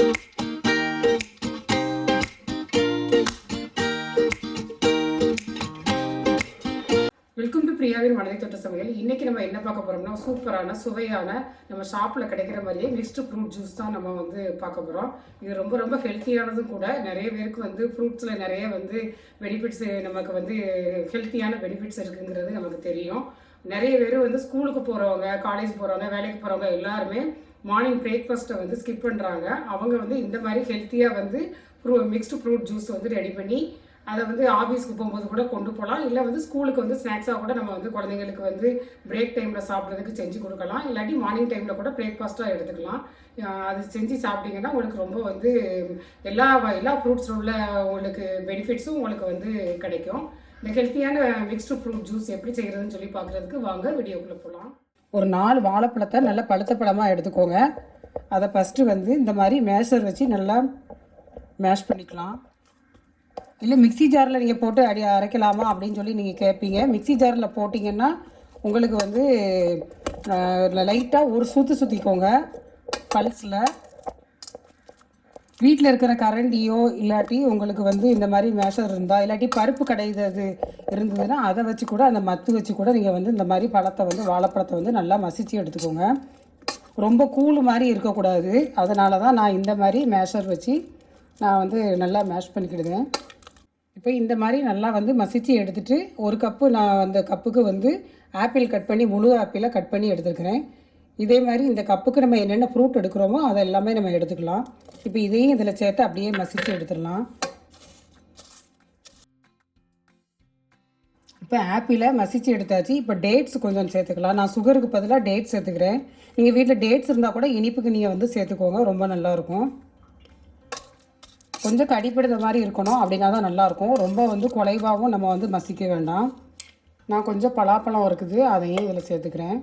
Welcome to பிரியாவின் மனதை தொட்ட சமையல். இன்னைக்கு நம்ம என்ன பார்க்க போறோம்னா சூப்பரான சுவையான நம்ம ஷாப்பில் கிடைக்கிற மாதிரியே மிக்ஸ்டு ஃப்ரூட் ஜூஸ் தான் நம்ம வந்து பார்க்க போகிறோம் இது ரொம்ப ரொம்ப ஹெல்த்தியானதும் கூட நிறைய பேருக்கு வந்து ஃப்ரூட்ஸில் நிறைய வந்து பெனிஃபிட்ஸ் நமக்கு வந்து ஹெல்த்தியான பெனிஃபிட்ஸ் இருக்குங்கிறது நமக்கு தெரியும். நிறைய பேர் வந்து ஸ்கூலுக்கு போகிறவங்க காலேஜ் போகிறவங்க வேலைக்கு போகிறவங்க எல்லாருமே மார்னிங் பிரேக்ஃபாஸ்ட்டை வந்து ஸ்கிப் பண்ணுறாங்க அவங்க வந்து இந்த மாதிரி ஹெல்த்தியாக வந்து ஃப்ரூ மிக்ஸ்டு ஃப்ரூட் ஜூஸ் வந்து ரெடி பண்ணி அதை வந்து ஆஃபீஸ்க்கு போகும்போது கூட கொண்டு போகலாம் இல்லை வந்து ஸ்கூலுக்கு வந்து ஸ்நாக்ஸாக கூட நம்ம வந்து குழந்தைங்களுக்கு வந்து பிரேக் டைமில் சாப்பிட்றதுக்கு செஞ்சு கொடுக்கலாம். இல்லாட்டி மார்னிங் டைமில் கூட பிரேக்ஃபாஸ்ட்டாக எடுத்துக்கலாம். அது செஞ்சு சாப்பிட்டீங்கன்னா உங்களுக்கு ரொம்ப வந்து எல்லா எல்லா ஃப்ரூட்ஸில் உள்ள உங்களுக்கு பெனிஃபிட்ஸும் உங்களுக்கு வந்து கிடைக்கும். இந்த ஹெல்த்தியான மிக்ஸ்டு ஃப்ரூட் ஜூஸ் எப்படி செய்கிறதுன்னு சொல்லி பார்க்குறதுக்கு வாங்க வீடியோக்குள்ளே போகலாம் ஒரு நாலு வாழைப்பழத்தை நல்லா பழுத்த பழமாக எடுத்துக்கோங்க. அதை ஃபஸ்ட்டு வந்து இந்த மாதிரி மேஷர் வச்சு நல்லா மேஷ் பண்ணிக்கலாம். இல்லை மிக்ஸி ஜாரில் நீங்கள் போட்டு அடி அரைக்கலாமா அப்படின்னு சொல்லி நீங்கள் கேட்பீங்க மிக்ஸி ஜாரில் போட்டிங்கன்னா உங்களுக்கு வந்து லைட்டாக ஒரு சுற்று சுற்றிக்கோங்க பல்ஸில் வீட்டில் இருக்கிற கரண்டியோ இல்லாட்டி உங்களுக்கு வந்து இந்த மாதிரி மேஷர் இருந்தால் இல்லாட்டி பருப்பு கடையிறது இருந்ததுன்னா அதை வச்சு கூட அந்த மத்து வச்சு கூட நீங்கள் வந்து இந்த மாதிரி பழத்தை வந்து வாழைப்பழத்தை வந்து நல்லா மசித்து எடுத்துக்கோங்க. ரொம்ப கூழ் மாதிரி இருக்கக்கூடாது. அதனால தான் நான் இந்த மாதிரி மேஷர் வச்சு நான் வந்து நல்லா மேஷ் பண்ணிக்கிடுவேன். இப்போ இந்த மாதிரி நல்லா வந்து மசிச்சு எடுத்துகிட்டு ஒரு கப்பு நான் அந்த கப்புக்கு வந்து ஆப்பிள் கட் பண்ணி முழு ஆப்பிளை கட் பண்ணி எடுத்துருக்கிறேன். இதே மாதிரி இந்த கப்புக்கு நம்ம என்னென்ன ஃப்ரூட் எடுக்கிறோமோ அதை எல்லாமே நம்ம எடுத்துக்கலாம். இப்போ இதையும் இதில் சேர்த்து அப்படியே மசித்து எடுத்துடலாம். இப்போ ஆப்பிளை மசிச்சு எடுத்தாச்சு. இப்போ டேட்ஸ் கொஞ்சம் சேர்த்துக்கலாம். நான் சுகருக்கு பதிலாக டேட்ஸ் சேர்த்துக்கிறேன். நீங்கள் வீட்டில் டேட்ஸ் இருந்தால் கூட இனிப்புக்கு நீங்கள் வந்து சேர்த்துக்கோங்க. ரொம்ப நல்லாயிருக்கும். கொஞ்சம் கடிப்பிடுத மாதிரி இருக்கணும். அப்படின்னா தான் நல்லாயிருக்கும். ரொம்ப வந்து குலைவாகவும் நம்ம வந்து மசிக்க வேண்டாம். நான் கொஞ்சம் பலாப்பழம் இருக்குது. அதையும் இதில் சேர்த்துக்கிறேன்.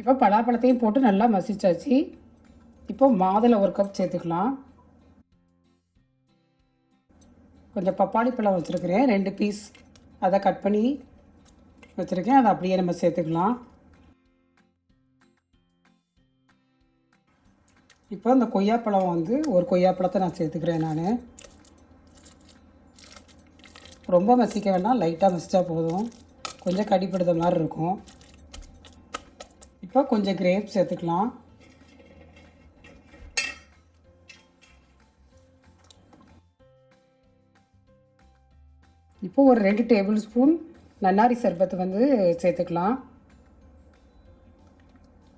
இப்போ பலாப்பழத்தையும் போட்டு நல்லா மசிச்சாச்சு. இப்போ மாதுளை ஒரு கப் சேர்த்துக்கலாம். கொஞ்சம் பப்பாளி பழம் வச்சுருக்கிறேன் ரெண்டு பீஸ் அதை கட் பண்ணி வச்சுருக்கேன். அதை அப்படியே நம்ம சேர்த்துக்கலாம். இப்போ இந்த கொய்யாப்பழம் வந்து ஒரு கொய்யாப்பழத்தை நான் சேர்த்துக்கிறேன் நான். ரொம்ப மசிக்க வேண்டாம் லைட்டாக மசித்தா போதும். கொஞ்சம் கடிப்படுத்த மாதிரி இருக்கும். இப்போ கொஞ்சம் கிரேப் சேர்த்துக்கலாம் இப்போ ஒரு ரெண்டு டேபிள் ஸ்பூன் நன்னாரி சர்பத்து வந்து சேர்த்துக்கலாம்.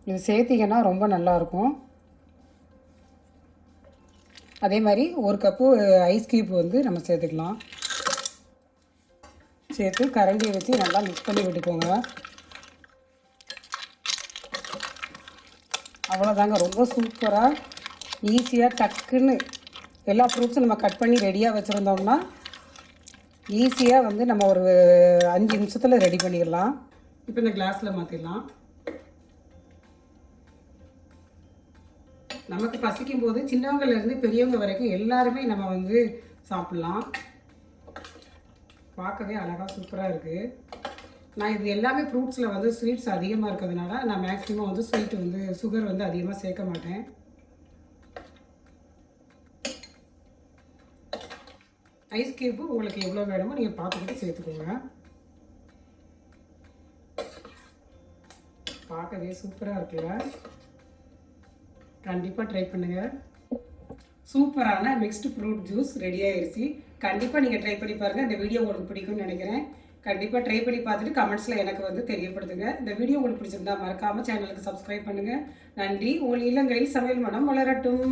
இது சேர்த்திங்கன்னா ரொம்ப நல்லாயிருக்கும். அதே மாதிரி ஒரு கப்பு ஐஸ் கியூப் வந்து நம்ம சேர்த்துக்கலாம். சேர்த்து கரண்டியை வச்சு நல்லா மிக்ஸ் பண்ணி விட்டுக்கோங்க. அவ்வளோதாங்க ரொம்ப சூப்பராக ஈஸியாக டக்குன்னு எல்லா ஃப்ரூட்ஸும் நம்ம கட் பண்ணி ரெடியாக வச்சுருந்தோம்னா ஈஸியாக வந்து நம்ம ஒரு அஞ்சு நிமிஷத்தில் ரெடி பண்ணிடலாம். இப்போ இந்த கிளாஸில் மாற்றிடலாம் நமக்கு பசிக்கும் போது சின்னவங்கலேருந்து பெரியவங்க வரைக்கும் எல்லாருமே நம்ம வந்து சாப்பிட்லாம். பார்க்கவே அழகாக சூப்பராக இருக்குது நான் இது எல்லாமே ஃப்ரூட்ஸில் வந்து ஸ்வீட்ஸ் அதிகமாக இருக்கிறதுனால நான் மேக்ஸிமம் வந்து ஸ்வீட் வந்து சுகர் வந்து அதிகமாக சேர்க்க மாட்டேன். ஐஸ் கியூப்பு உங்களுக்கு எவ்வளோ வேணுமோ நீங்கள் பார்த்துக்கிட்டு சேர்த்துக்கோங்க. பார்க்கவே சூப்பராக இருக்குல்ல? கண்டிப்பாக ட்ரை பண்ணுங்கள் சூப்பரான மிக்ஸ்டு ஃப்ரூட் ஜூஸ் ரெடி ஆயிடுச்சு கண்டிப்பாக நீங்கள் ட்ரை பண்ணி பாருங்கள் இந்த வீடியோ உங்களுக்கு பிடிக்கும்னு நினைக்கிறேன். கண்டிப்பாக ட்ரை பண்ணி பார்த்துட்டு கமெண்ட்ஸில் எனக்கு வந்து தெரியப்படுத்துங்க. இந்த வீடியோ உங்களுக்கு பிடிச்சிருந்தா மறக்காமல் சேனலுக்கு சப்ஸ்கிரைப் பண்ணுங்கள் நன்றி. உங்கள் இல்லங்களில் சமையல் மனம் வளரட்டும்.